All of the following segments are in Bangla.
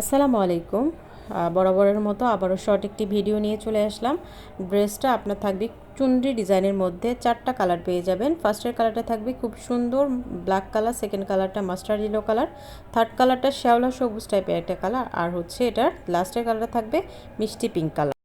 আসসালামু আলাইকুম। বরাবরের মতো আবারও শর্ট একটি ভিডিও নিয়ে চলে আসলাম। ড্রেসটা আপনার থাকবে চুনরি ডিজাইনের মধ্যে চারটা কালার পেয়ে যাবেন। ফার্স্টের কালারটা থাকবে খুব সুন্দর ব্ল্যাক কালার সেকেন্ড কালারটা মাস্টার ইলো কালার থার্ড কালারটা শ্যাওলা সবুজ টাইপের একটা কালার আর হচ্ছে এটার লাস্টের কালারটা থাকবে মিষ্টি পিঙ্ক কালার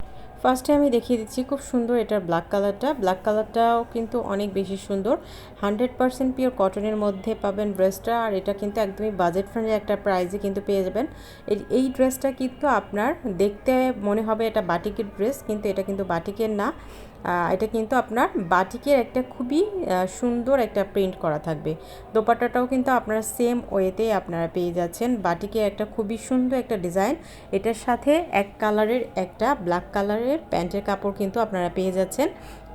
ফার্স্টে আমি দেখিয়ে দিচ্ছি খুব সুন্দর এটার ব্ল্যাক কালারটা ব্ল্যাক কালারটাও কিন্তু অনেক বেশি সুন্দর। হান্ড্রেড পারসেন্ট পিওর কটনের মধ্যে পাবেন ড্রেসটা আর এটা কিন্তু একদমই বাজেট ফ্রেন্ডলি একটা প্রাইসে কিন্তু পেয়ে যাবেন। এই- ড্রেসটা কিন্তু আপনার দেখতে মনে হবে এটা বাটিকের ড্রেস কিন্তু এটা কিন্তু বাটিকের না। এটা কিন্তু আপনার বাটিকের একটা খুবই সুন্দর একটা প্রিন্ট করা থাকবে। দোপাট্টাটাও কিন্তু আপনারা সেম ওয়েতে আপনারা পেয়ে যাচ্ছেন। বাটিকের একটা খুবই সুন্দর একটা ডিজাইন এটার সাথে এক কালারের একটা ব্ল্যাক কালারের প্যান্টের কাপড় কিন্তু আপনারা পেয়ে যাচ্ছেন।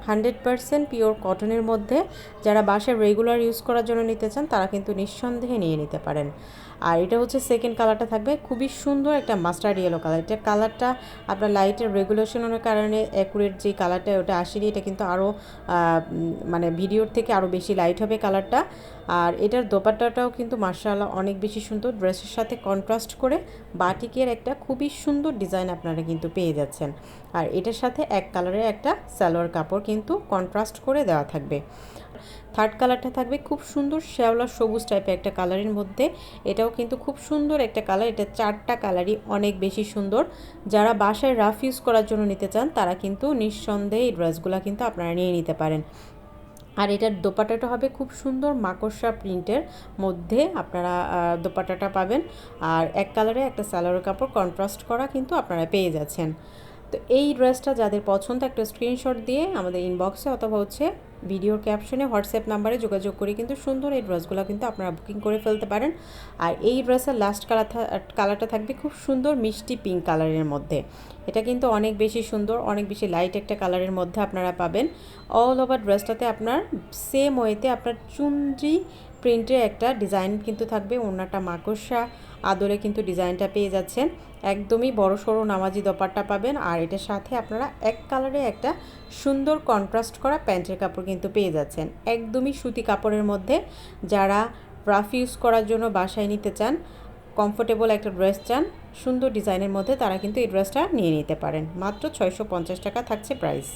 হান্ড্রেড পারসেন্ট পিওর কটনের মধ্যে যারা বাসায় রেগুলার ইউজ করার জন্য নিতে চান, তারা কিন্তু নিঃসন্দেহে নিয়ে নিতে পারেন। আর এটা হচ্ছে সেকেন্ড কালারটা থাকবে, খুবই সুন্দর একটা মাস্টার্ড ইয়েলো কালার এটা কালারটা আপনার লাইটের রেগুলেশনের কারণে অ্যাকুরেট যে কালারটা ওটা আসেনি, এটা কিন্তু আরও মানে ভিডিওর থেকে আরও বেশি লাইট হবে কালারটা আর এটার দোপাট্টাটাও কিন্তু মার্শাল্লাহ অনেক বেশি সুন্দর। ড্রেসের সাথে কন্ট্রাস্ট করে বাটিকের একটা খুবই সুন্দর ডিজাইন আপনারা কিন্তু পেয়ে যাচ্ছেন। আর এটার সাথে এক কালারের একটা সালোয়ার কাপড় কিন্তু কন্ট্রাস্ট করে দেওয়া থাকবে। থার্ড কালারটা থাকবে খুব সুন্দর শ্যাওলা সবুজ টাইপের একটা কালারের মধ্যে। এটাও কিন্তু খুব সুন্দর একটা কালার এটা চারটা কালারই অনেক বেশি সুন্দর। যারা বাসায় রাফ ইউজ করার জন্য নিতে চান, তারা কিন্তু নিঃসন্দেহে এই ড্রেসগুলো কিন্তু আপনারা নিয়ে নিতে পারেন। আর এটার দোপাটাটা হবে খুব সুন্দর মাকড়সা প্রিন্টের মধ্যে আপনারা দোপাটাটা পাবেন। আর এক কালারে একটা সালোয়ার কাপড় কন্ট্রাস্ট করা কিন্তু আপনারা পেয়ে যাচ্ছেন। তো এই ড্রেসটা যাদের পছন্দ, একটা স্ক্রিনশট দিয়ে আমাদের ইনবক্সে অথবা হচ্ছে ভিডিওর ক্যাপশনে হোয়াটসঅ্যাপ নাম্বারে যোগাযোগ করে কিন্তু সুন্দর এই ড্রেসগুলো কিন্তু আপনারা বুকিং করে ফেলতে পারেন। আর এই ড্রেসের লাস্ট কালার কালারটা থাকবে খুব সুন্দর মিষ্টি পিঙ্ক কালারের মধ্যে। এটা কিন্তু অনেক বেশি সুন্দর, অনেক বেশি লাইট একটা কালারের মধ্যে আপনারা পাবেন। অল ওভার ড্রেসটাতে আপনার সেম ওয়েতে আপনার চুনরি প্রিন্টের একটা ডিজাইন কিন্তু থাকবে। ওনাটা মাকড়সা আদরে কিন্তু ডিজাইনটা পেয়ে যাচ্ছেন। একদমই বড় সড়ো নামাজি দপারটা পাবেন। আর এটার সাথে আপনারা এক কালারে একটা সুন্দর কন্ট্রাস্ট করা প্যান্টের কাপড় কিন্তু পেয়ে যাচ্ছেন। একদমই সুতি কাপড়ের মধ্যে যারা রাফ ইউজ করার জন্য বাসায় নিতে চান কমফোর্টেবল একটা ড্রেস চান, সুন্দর ডিজাইনের মধ্যে তারা কিন্তু এই ড্রেসটা নিয়ে নিতে পারেন। মাত্র ছয়শো পঞ্চাশ টাকা থাকছে প্রাইস